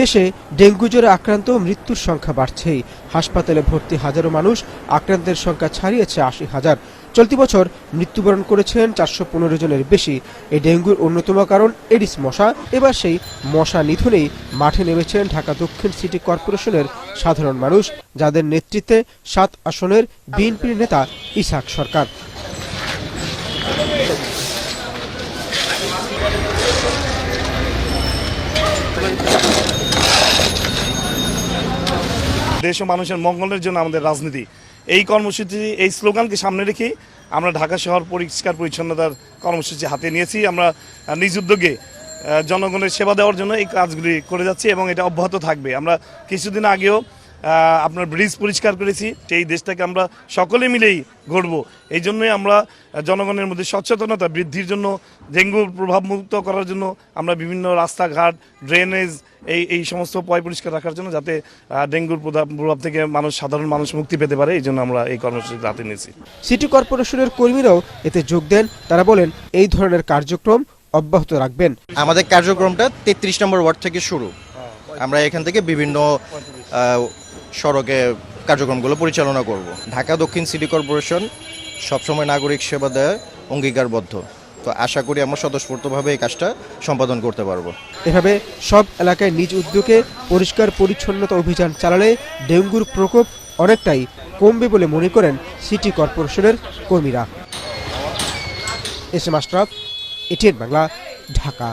দেশে ডেঙ্গু জ্বরে আক্রান্ত মৃত্যুর সংখ্যা বাড়ছেই। হাসপাতালে ভর্তি হাজারো মানুষ, আক্রান্তের সংখ্যা ছাড়িয়েছে আশি হাজার। চলতি বছর মৃত্যুবরণ করেছেন চারশো পনেরো জনের বেশি। এই ডেঙ্গুর অন্যতম কারণ এডিস মশা। এবার সেই মশা নিধনেই মাঠে নেমেছেন ঢাকা দক্ষিণ সিটি কর্পোরেশনের সাধারণ মানুষ, যাদের নেতৃত্বে সাত আসনের বিএনপির নেতা ইসাক সরকার। দেশ ও মানুষের মঙ্গলের জন্য আমাদের রাজনীতি। এই কর্মসূচি, এই স্লোগানকে সামনে রেখেই আমরা ঢাকা শহর পরিষ্কার পরিচ্ছন্নতার কর্মসূচি হাতে নিয়েছি। আমরা নিজ উদ্যোগে জনগণের সেবা দেওয়ার জন্য এই কাজগুলি করে যাচ্ছি এবং এটা অব্যাহত থাকবে। আমরা কিছুদিন আগেও আপনার ব্রিজ পরিষ্কার করেছি সেই দেশটাকে আমরা সকলে মিলেই গড়ব। এই জন্যই আমরা জনগণের মধ্যে সচেতনতা বৃদ্ধির জন্য ডেঙ্গুর প্রভাব মুক্ত করার জন্য আমরা বিভিন্ন রাস্তাঘাট ড্রেনেজ এই এই সমস্ত পয় পরিষ্কার রাখার জন্য যাতে ডেঙ্গুর প্রভাব প্রভাব থেকে মানুষ সাধারণ মানুষ মুক্তি পেতে পারে এই জন্য আমরা এই কর্মসূচি হাতে নিয়েছি। সিটি কর্পোরেশনের কর্মীরাও এতে যোগ দেন। তারা বলেন এই ধরনের কার্যক্রম অব্যাহত রাখবেন। আমাদের কার্যক্রমটা তেত্রিশ নম্বর ওয়ার্ড থেকে শুরু। আমরা এখান থেকে বিভিন্ন সড়কে কার্যক্রমগুলো পরিচালনা করব। ঢাকা দক্ষিণ সিটি কর্পোরেশন সবসময় নাগরিক সেবা দেয়, অঙ্গীকারবদ্ধ। তো আশা করি আমরা স্বতঃস্ফূর্তভাবে এই কাজটা সম্পাদন করতে পারব। এভাবে সব এলাকায় নিজ উদ্যোগে পরিষ্কার পরিচ্ছন্নতা অভিযান চালালে ডেঙ্গুর প্রকোপ অনেকটাই কমবে বলে মনে করেন সিটি কর্পোরেশনের কর্মীরা। S M Ashraf ATN Bangla, Dhaka.